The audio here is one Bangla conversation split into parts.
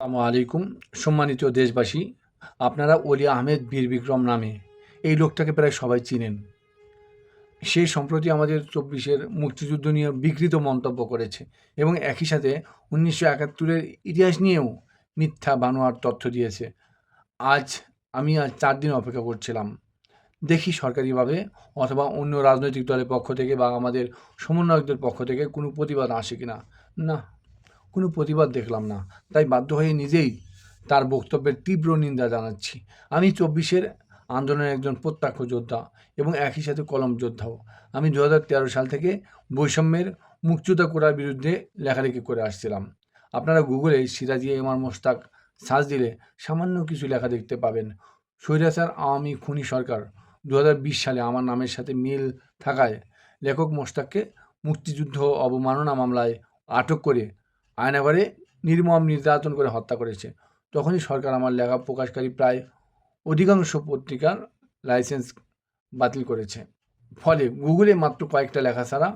আসসালামু আলাইকুম, সম্মানিত দেশবাসী, আপনারা অলি আহমেদ বীর বিক্রম নামে এই লোকটাকে প্রায় সবাই চিনেন। সে সম্প্রতি আমাদের চব্বিশের মুক্তিযুদ্ধ নিয়ে বিকৃত মন্তব্য করেছে এবং একই সাথে উনিশশো একাত্তরের ইতিহাস নিয়েও মিথ্যা বানোয়ার তথ্য দিয়েছে। আজ আমি আজ চার দিন অপেক্ষা করছিলাম। দেখি সরকারিভাবে অথবা অন্য রাজনৈতিক দলের পক্ষ থেকে বা আমাদের সমন্বয়কদের পক্ষ থেকে কোনো প্রতিবাদ আসে কিনা। না কোনো প্রতিবাদ দেখলাম না। তাই বাধ্য হয়ে নিজেই তার বক্তব্যের তীব্র নিন্দা জানাচ্ছি। আমি চব্বিশের আন্দোলনের একজন প্রত্যক্ষ যোদ্ধা এবং একই সাথে কলম যোদ্ধাও। আমি দু হাজার তেরো সাল থেকে বৈষম্যের মুক্তিযোদ্ধা করার বিরুদ্ধে লেখালেখি করে আসছিলাম। আপনারা গুগলে সিরাজি এমআর মোস্তাক সার্চ দিলে সামান্য কিছু লেখা দেখতে পাবেন। স্বৈরাচার আওয়ামী খুনি সরকার দু হাজার বিশ সালে আমার নামের সাথে মিল থাকায় লেখক মোস্তাককে মুক্তিযুদ্ধ অবমাননা মামলায় আটক করে আয়নাঘরে নির্মম নির্যাতন করে হত্যা করেছে। তখনই সরকার আমার লেখা প্রকাশকারী প্রায় অধিকাংশ পত্রিকার লাইসেন্স বাতিল করেছে। ফলে গুগলে মাত্র কয়েকটা লেখা ছাড়া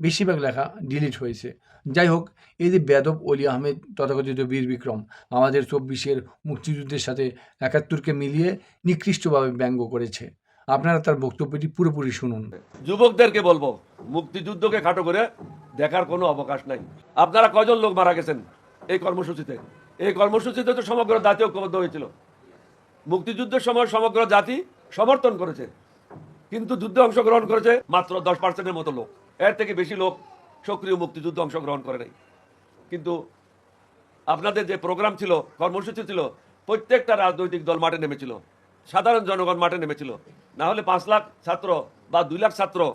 বেশিরভাগ লেখা ডিলিট হয়েছে। যাই হোক, এই যে বেদব অলি আহমেদ, তথাকথিত বীর বিক্রম, আমাদের চব্বিশের মুক্তিযুদ্ধের সাথে একাত্তরকে মিলিয়ে নিকৃষ্টভাবে ব্যঙ্গ করেছে। আপনারা তার বক্তব্যটি পুরোপুরি শুনুন। যুবকদেরকে বলব, মুক্তিযুদ্ধকে খাটো করে দেখার কোনো অবকাশ নাই। আপনারা কয়জন লোক মারা গেছেন এই কর্মসূচিতে? এই কর্মসূচিতে তো সমগ্র জাতি ঐক্যবদ্ধ হয়েছিল। মুক্তিযুদ্ধের সময় সমগ্র জাতি সমর্থন করেছে। কিন্তু যুদ্ধে অংশগ্রহণ করেছে মাত্র দশ পার্সেন্টের মতো লোক। এর থেকে বেশি লোক সক্রিয় মুক্তিযুদ্ধে অংশগ্রহণ করে নাই। কিন্তু আপনাদের যে প্রোগ্রাম ছিল, কর্মসূচি ছিল, প্রত্যেকটা রাজনৈতিক দল মাঠে নেমেছিল। সাধারণ জনগণ মাঠে নেমেছিল। না হলে পাঁচ লাখ ছাত্র বা দুই লাখ ছাত্র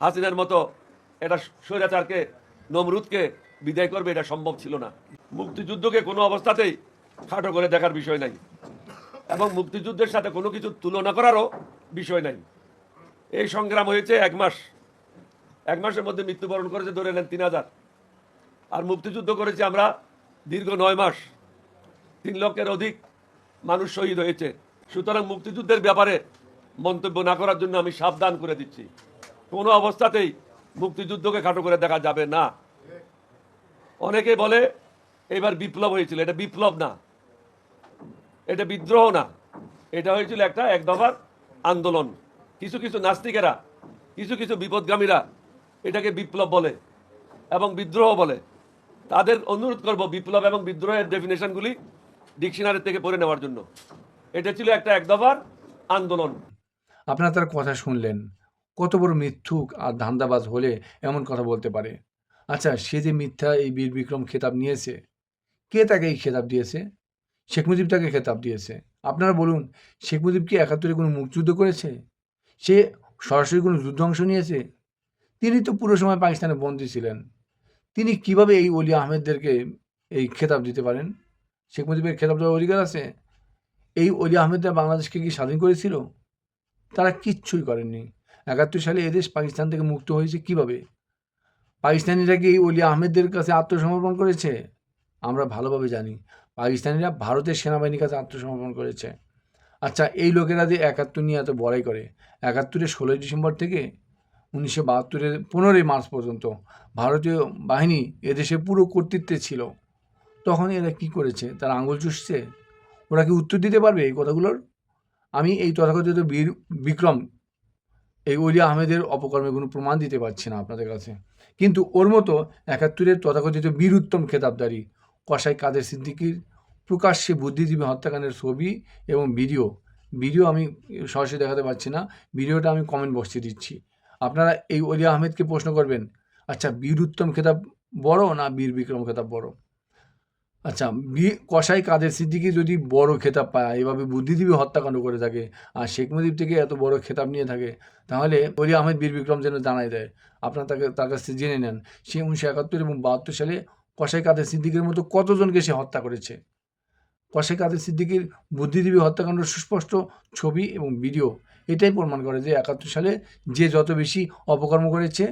হাসিনার মতো এটা স্বৈরাচারকে, নমরুদকে বিদায় করবে এটা সম্ভব ছিল না। মুক্তিযুদ্ধকে কোনো অবস্থাতেই খাটো করে দেখার বিষয় নাই। এবং মুক্তিযুদ্ধের সাথে কোনো কিছু তুলনা করারও বিষয় নাই। এই সংগ্রাম হয়েছে এক মাস। এক মাসের মধ্যে মৃত্যুবরণ করেছে ধরে নেন তিন হাজার। আর মুক্তিযুদ্ধ করেছি আমরা দীর্ঘ নয় মাস। তিন লক্ষের অধিক মানুষ শহীদ হয়েছে। সুতরাং মুক্তিযুদ্ধের ব্যাপারে মন্তব্য না করার জন্য আমি সাবধান করে দিচ্ছি। কোনো অবস্থাতেই মুক্তিযুদ্ধকে খাটো করে দেখা যাবে না। অনেকে বলে, এবার বিপ্লব হয়েছিল। এটা বিপ্লব না। এটা বিদ্রোহ না। এটা হয়েছিল একটা এক দফার আন্দোলন। কিছু কিছু নাস্তিকেরা, কিছু কিছু বিপদগামীরা এটাকে বিপ্লব বলে এবং বিদ্রোহ বলে। তাদের অনুরোধ করব বিপ্লব এবং বিদ্রোহের ডেফিনেশনগুলি ডিকশনারি থেকে পড়ে নেওয়ার জন্য। এটা ছিল একটা এক দফার আন্দোলন। আপনারা তার কথা শুনলেন। কত বড় মিথ্যুক আর ধান্দাবাজ হলে এমন কথা বলতে পারে। আচ্ছা সে যে মিথ্যা এই বীর বিক্রম খেতাব নিয়েছে, কে তাকে এই খেতাব দিয়েছে? শেখ মুজিব তাকে খেতাব দিয়েছে। আপনারা বলুন, শেখ মুজিব কি একাত্তরে কোনো মুক্তিযুদ্ধ করেছে? সে সরাসরি কোনো যুদ্ধ অংশ নিয়েছে? তিনি তো পুরো সময় পাকিস্তানে বন্দী ছিলেন। তিনি কীভাবে এই অলি আহমেদদেরকে এই খেতাব দিতে পারেন? শেখ মুজিবের খেতাব দেওয়ার অধিকার আছে? এই অলি আহমেদরা বাংলাদেশকে কি স্বাধীন করেছিল? তারা কিচ্ছুই করেননি। একাত্তর সালে এদেশ পাকিস্তান থেকে মুক্ত হয়েছে কীভাবে? পাকিস্তানিরা কি এই অলি আহমেদদের কাছে আত্মসমর্পণ করেছে? আমরা ভালোভাবে জানি। পাকিস্তানিরা ভারতের সেনাবাহিনীর কাছে আত্মসমর্পণ করেছে। আচ্ছা এই লোকেরা যে একাত্তর নিয়ে এত বড়াই করে? একাত্তরের ষোলোই ডিসেম্বর থেকে উনিশশো বাহাত্তরের পনেরোই মার্চ পর্যন্ত ভারতীয় বাহিনী এদেশে পুরো কর্তৃত্বে ছিল। তখন এরা কি করেছে? তারা আঙুল চুষছে? ওরা কি উত্তর দিতে পারবে এই কথাগুলোর? আমি এই তথাকথিত বীর, বিক্রম, এই অলি আহমেদের অপকর্মে কোনো প্রমাণ দিতে পারছি না আপনাদের কাছে। কিন্তু ওর মতো একাত্তরের তথাকথিত বীর উত্তম খেতাবদারি, কসাই কাদের সিদ্দিকির প্রকাশ্যে বুদ্ধিজীবী হত্যাকাণ্ডের ছবি এবং ভিডিও ভিডিও আমি সরাসরি দেখাতে পারছি না, ভিডিওটা আমি কমেন্ট বক্সে দিচ্ছি। আপনারা এই অলি আহমেদকে প্রশ্ন করবেন আচ্ছা বীর উত্তম খেতাব বড় না বীর বিক্রম খেতাব বড়? আচ্ছা কসাই কাদের সিদ্দিকি যদি বড় খেতাব পায়, এভাবে বুদ্ধিজীবী হত্যাকাণ্ড করে থাকে আর শেখ মুজিব থেকে এত বড় খেতাব নিয়ে থাকে, তাহলে অলি আহমেদ বীর বিক্রম যেন জানাই দেয়। আপনার তাকে, তার কাছ থেকে জেনে নেন, সে উনিশশো একাত্তর এবং বাহাত্তর সালে কসাই কাদের সিদ্দিকের মতো কতজনকে সে হত্যা করেছে? কসাই কাদের সিদ্দিকির বুদ্ধিজীবী হত্যাকাণ্ড সুস্পষ্ট ছবি এবং ভিডিও, এটাই প্রমাণ করে যে একাত্তর সালে যে যত বেশি অপকর্ম করেছে,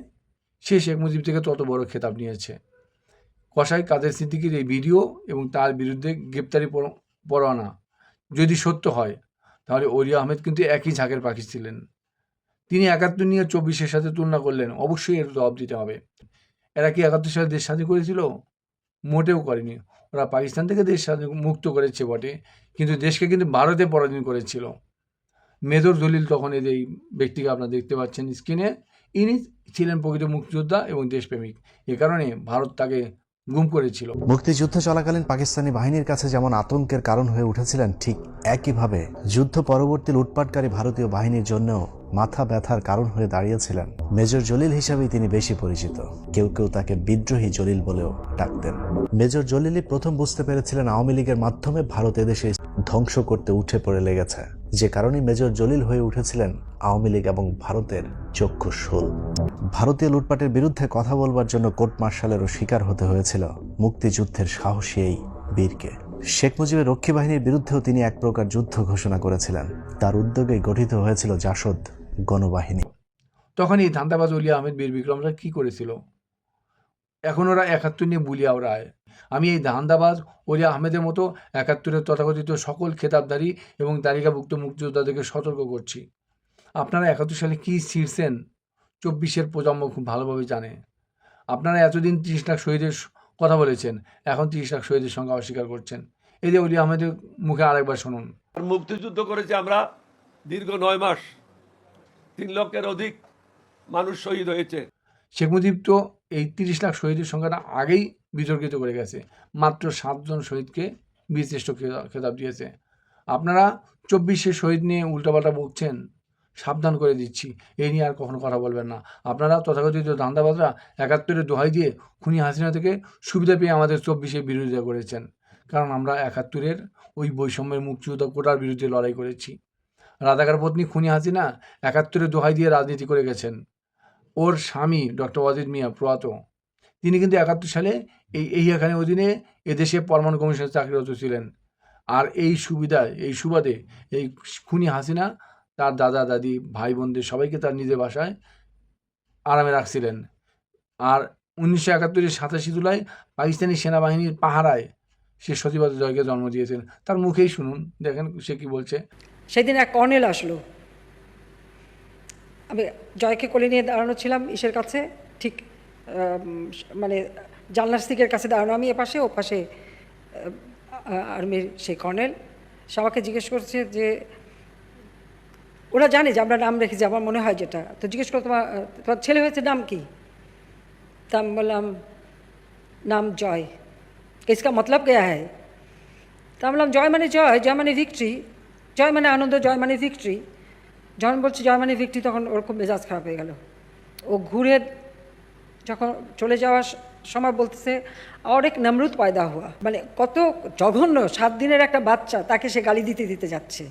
সে শেখ মুজিব থেকে তত বড় খেতাব নিয়েছে। কসাই কাদের সিদ্দিকির এই ভিডিও এবং তার বিরুদ্ধে গ্রেপ্তারি পর- পরোয়ানা। যদি সত্য হয়, তাহলে অলি আহমেদ কিন্তু একই ঝাঁকের পাখি ছিলেন। তিনি একাত্তর নিয়ে চব্বিশের সাথে তুলনা করলেন, অবশ্যই এর জবাব দিতে হবে। এরা কি একাত্তর সালে দেশ স্বাধীন করেছিল? মোটেও করেনি। ওরা পাকিস্তান থেকে দেশ স্বাধীন মুক্ত করেছে বটে, কিন্তু দেশকে কিন্তু ভারতে পরাধীন করেছিল। মেজর দলিল তখন এদের এই ব্যক্তিকে আপনারা দেখতে পাচ্ছেন স্ক্রিনে ইনি ছিলেন প্রকৃত মুক্তিযোদ্ধা এবং দেশপ্রেমিক। এ কারণে ভারত তাকে গুম করেছিল। মুক্তিযুদ্ধ চলাকালীন পাকিস্তানি বাহিনীর কাছে যেমন আতঙ্কের কারণ হয়ে উঠেছিলেন, ঠিক একইভাবে যুদ্ধ পরবর্তী লুটপাটকারী ভারতীয় বাহিনীর জন্যও মাথা ব্যথার কারণ হয়ে দাঁড়িয়েছিলেন। মেজর জলিল হিসাবেই তিনি বেশি পরিচিত। কেউ কেউ তাকে বিদ্রোহী জলিল বলেও ডাকতেন। মেজর জলিলই প্রথম বুঝতে পেরেছিলেন আওয়ামী লীগের মাধ্যমে ভারত এদেশে ধ্বংস করতে উঠে পড়ে লেগেছে। যে কারণে মেজর জলিল হয়ে উঠেছিলেন আওয়ামী লীগ এবং ভারতের চক্ষু শোল। ভারতীয় লুটপাটের বিরুদ্ধে কথা বলবার জন্য কোর্ট মার্শালেরও শিকার হতে হয়েছিল। মুক্তিযুদ্ধের সাহসী এই বীরকে। শেখ মুজিবের রক্ষী বাহিনীর বিরুদ্ধেও তিনি এক প্রকার যুদ্ধ ঘোষণা করেছিলেন। তার উদ্যোগে গঠিত হয়েছিল জাসদ গণবাহিনী। তখন এই ধান্দাবাজ অলি আহমেদ বীর বিক্রমরা কি করেছিল? এখন ওরা একাত্তর নিয়ে বুলিয়া ওড়ায় আমি এই ধান্দাবাজ অলি আহমেদের মতো একাত্তরের তথাকথিত সকল খেতাবধারী এবং তালিকাভুক্ত মুক্তিযোদ্ধাদেরকে সতর্ক করছি। আপনারা একাত্তর সালে কী ছিঁড়ছেন? চব্বিশের প্রজন্ম খুব ভালোভাবে জানে। আপনারা এতদিন তিরিশ লাখ শহীদের কথা বলেছেন। এখন তিরিশ লাখ শহীদের সংখ্যা অস্বীকার করছেন। এই যে অলি আহমেদের মুখে আরেকবার শুনুন। আর মুক্তিযুদ্ধ করেছি আমরা দীর্ঘ নয় মাস। তিন লক্ষের অধিক মানুষ শহীদ হয়েছে। শেখ মুজিব তো এই তিরিশ লাখ শহীদের সংখ্যাটা আগেই বিতর্কিত করে গেছে। মাত্র সাতজন শহীদকে বীরশ্রেষ্ঠ খেতা- খেতাব দিয়েছে। আপনারা চব্বিশে শহীদ নিয়ে উল্টাপাল্টা বকছেন? সাবধান করে দিচ্ছি। এই নিয়ে আর কখনো কথা বলবেন না। আপনারা তথাকথিত ধান্দাবাজরা একাত্তরের দোহাই দিয়ে খুনি হাসিনা থেকে সুবিধা পেয়ে আমাদের চব্বিশে বিরোধিতা করেছেন। কারণ আমরা একাত্তরের ওই বৈষম্যের মুক্তিযোদ্ধা কোটার বিরুদ্ধে লড়াই করেছি। রাধাকার পত্নী খুনি হাসিনা একাত্তরের দোহাই দিয়ে রাজনীতি করে গেছেন। ওর স্বামী ডক্টর ওয়াজিদ মিয়া প্রয়াত। তিনি কিন্তু একাত্তর সালে এই এই এখানে অধীনে এদেশে পরমাণু কমিশনের চাকরিরত ছিলেন। আর এই সুবিধায় এই সুবাদে এই খুনি হাসিনা তার দাদা, দাদি ভাই বোনদের সবাইকে তার নিজের বাসায় আরামে রাখছিলেন। আর উনিশশো একাত্তরের সাতাশি জুলাই পাকিস্তানি সেনাবাহিনীর পাহারায় সে সতীবাদ জয়কে জন্ম দিয়েছেন। তার মুখেই শুনুন, দেখেন সে কি বলছে। সেদিন এক কর্নেল আসলো। আমি জয়কে কোলে নিয়ে দাঁড়ানো ছিলাম ইসের কাছে, ঠিক মানে জানলার সিকের কাছে দাঁড়ানো। আমি এপাশে ও পাশে আর্মির সেই কর্নেল। সে আমাকে জিজ্ঞেস করছে যে ওরা জানে যে আমরা নাম রেখেছি আমার মনে হয় যেটা তো জিজ্ঞেস করো তোমার তোমার ছেলে হয়েছে নাম কি তা আমি বললাম নাম জয় इसका मतलब क्या है তা আমি বললাম জয় মানে জয় জয় মানে ভিক্টরি জয় মানে আনন্দ জয় মানে ভিক্টরি যখন বলছি জয় মানে ভিক্টরি তখন ওর খুব মেজাজ খারাপ হয়ে গেল ও ঘুরে যখন চলে যাওয়ার স- সময় বলতেছে আর এক নমরুদ পয়দা হওয়া মানে কত জঘন্য সাত দিনের একটা বাচ্চা তাকে সে গালি দিতে দিতে যাচ্ছে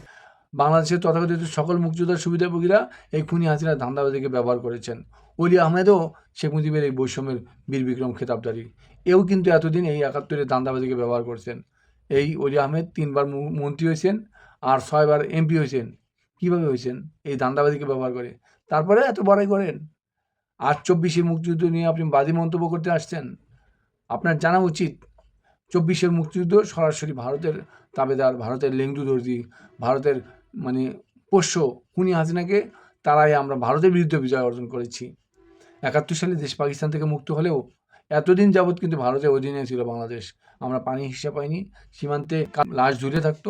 বাংলাদেশের তথাকথিত সকল মুক্তিযোদ্ধার সুবিধাভোগীরা এই খুনি হাসিনা ধান্দাবাজিকে ব্যবহার করেছেন। অলি আহমেদও শেখ মুজিবের এই বৈষম্যের বীর বিক্রম খেতাবদারি এও কিন্তু এতদিন এই একাত্তরের ধান্দাবাজিকে ব্যবহার করছেন। এই অলি আহমেদ তিনবার মন্ত্রী হয়েছেন আর ছয়বার এমপি হয়েছেন। কীভাবে হয়েছেন? এই ধান্দাবাজিকে ব্যবহার করে। তারপরে এত বড়াই করেন। আর চব্বিশে মুক্তিযুদ্ধ নিয়ে আপনি বাজে মন্তব্য করতে আসছেন? আপনার জানা উচিত। চব্বিশের মুক্তিযুদ্ধ সরাসরি ভারতের তাবেদার, ভারতের লেংদু দর্জি, ভারতের মানে পোষ্য খুনি হাসিনাকে, তারাই আমরা ভারতের বিরুদ্ধে বিজয় অর্জন করেছি। একাত্তর সালে দেশ পাকিস্তান থেকে মুক্ত হলেও এতদিন যাবৎ কিন্তু ভারতের অধীনে ছিল বাংলাদেশ। আমরা পানি হিসেবে পাইনি, সীমান্তে লাশ ঝুলে থাকতো।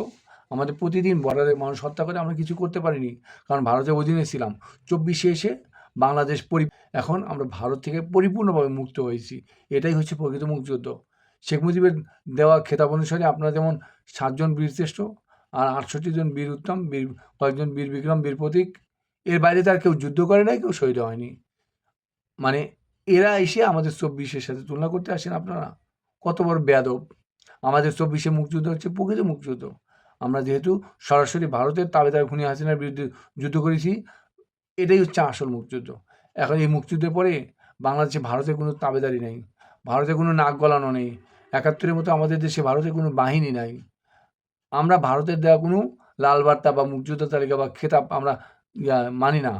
আমাদের প্রতিদিন বর্ডারে মানুষ হত্যা করে আমরা কিছু করতে পারিনি, কারণ ভারতের অধীনে ছিলাম। চব্বিশে এসে বাংলাদেশ পরি, এখন আমরা ভারত থেকে পরিপূর্ণভাবে মুক্ত হয়েছি। এটাই হচ্ছে প্রকৃত মুক্তিযুদ্ধ। শেখ মুজিবের দেওয়া খেতাব অনুসারে আপনারা যেমন সাতজন বীরশ্রেষ্ঠ আর আটষট্টি জন বীর উত্তম, বীর, কয়েকজন বীর বিক্রম, বীর প্রতীক। এর বাইরে তার কেউ যুদ্ধ করে নাই, কেউ শহীদ হয়নি। মানে এরা এসে আমাদের চব্বিশের সাথে তুলনা করতে আসেন আপনারা? কত বড় বেয়াদব। আমাদের চব্বিশে মুক্তিযুদ্ধ হচ্ছে, প্রকৃত মুক্তিযুদ্ধ। আমরা যেহেতু সরাসরি ভারতের তাবেদার খুনি হাসিনার বিরুদ্ধে যুদ্ধ করেছি, এটাই হচ্ছে আসল মুক্তিযুদ্ধ। এখন এই মুক্তিযুদ্ধের পরে বাংলাদেশে ভারতের কোনো তাবেদারি নেই ভারতে কোনো নাক গলানো নেই, একাত্তরের মতো আমাদের দেশে ভারতের কোনো বাহিনী নাই। আমরা ভারতের দেওয়া কোনো লাল বার্তা বা মুক্তিযোদ্ধা তালিকা বা খেতাব আমরা মানি না।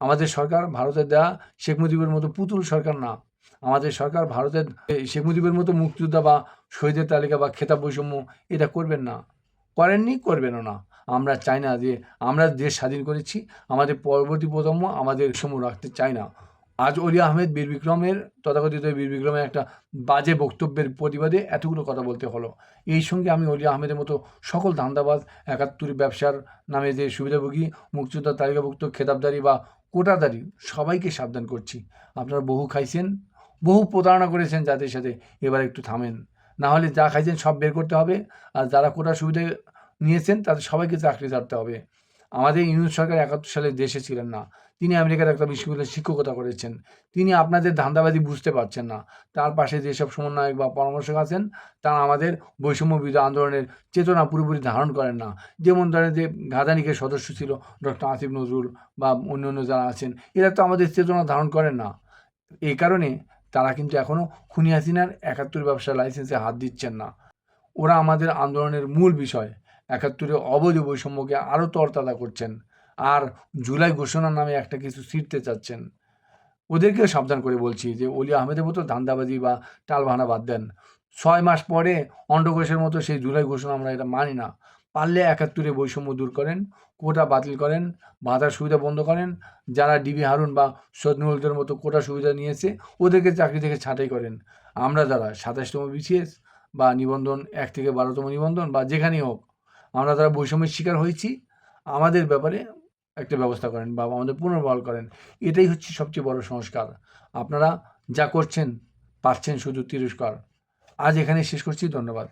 আমাদের সরকার ভারতের দেওয়া শেখ মুজিবের মতো পুতুল সরকার না। আমাদের সরকার ভারতের শেখ মুজিবের মতো মুক্তিযোদ্ধা বা শহীদের তালিকা বা খেতাব বৈষম্য এটা করবেন না। করেননি, করবেনও না। আমরা চাই না যে আমরা দেশ স্বাধীন করেছি, আমাদের পরবর্তী প্রজন্ম আমাদের সময় রাখতে চাই না। আজ অলি আহমেদ, বীর বিক্রমের, তথাকথিত বীর বিক্রমের একটা বাজে বক্তব্যের প্রতিবাদে এতগুলো কথা বলতে হলো। এই সঙ্গে আমি অলি আহমেদের মতো সকল ধান্দাবাজ, একাত্তর ব্যবসার নামে যে সুবিধাভোগী, মুক্তিযোদ্ধার তালিকাভুক্ত খেতাবদারি বা কোটাদারি সবাইকে সাবধান করছি। আপনারা বহু খাইছেন, বহু প্রতারণা করেছেন যাদের সাথে, এবার একটু থামেন। না হলে যা খাইছেন সব বের করতে হবে, আর যারা কোটা সুবিধা নিয়েছেন তাদের সবাইকে চাকরি ছাড়তে হবে। আমাদের ইউনিয়ন সরকার একাত্তর সালে দেশে ছিলেন না। তিনি আমেরিকার একটা বিশ্ববিদ্যালয়ে শিক্ষকতা করেছেন। তিনি আপনাদের ধান্দাবাদী বুঝতে পারছেন না। তার পাশে যেসব সমন্বয়ক বা পরামর্শক আছেন, তারা আমাদের বৈষম্য আন্দোলনের চেতনা পুরোপুরি ধারণ করেন না। যেমন ধরেন যে ঘাদানিকের সদস্য ছিল ডক্টর আসিফ নজরুল বা অন্য অন্য যারা আছেন, এরা তো আমাদের চেতনা ধারণ করেন না। এই কারণে তারা কিন্তু এখনও খুনি হাসিনার একাত্তর ব্যবসা লাইসেন্সে হাত দিচ্ছেন না। ওরা আমাদের আন্দোলনের মূল বিষয়। একাত্তরে অবৈধ বৈষম্যকে আরও তরতাজা করছেন। আর জুলাই ঘোষণা নামে একটা কিছু ছিঁড়তে চাচ্ছেন। ওদেরকেও সাবধান করে বলছি যে, অলি আহমেদের মতো ধান্দাবাজি বা টালবাহানা বাদ দেন। ছয় মাস পরে অন্ডকোষের মতো সেই জুলাই ঘোষণা আমরা এটা মানি না। পারলে একাত্তরে বৈষম্য দূর করেন, কোটা বাতিল করেন, বাধার সুবিধা বন্ধ করেন। যারা ডিবি হারুন বা সদনুলদের মতো কোটা সুবিধা নিয়েছে, ওদেরকে চাকরি থেকে ছাঁটাই করেন। আমরা যারা সাতাশতম বিসিএস বা নিবন্ধন, এক থেকে বারোতম নিবন্ধন বা যেখানেই হোক, আমরা যারা বৈষম্যের শিকার হয়েছি, আমাদের ব্যাপারে একটা ব্যবস্থা করেন বা আমাদের পুনর্বহাল করেন। এটাই হচ্ছে সবচেয়ে বড় সংস্কার। আপনারা যা করছেন পাচ্ছেন শুধু তিরস্কার। আজ এখানে শেষ করছি, ধন্যবাদ।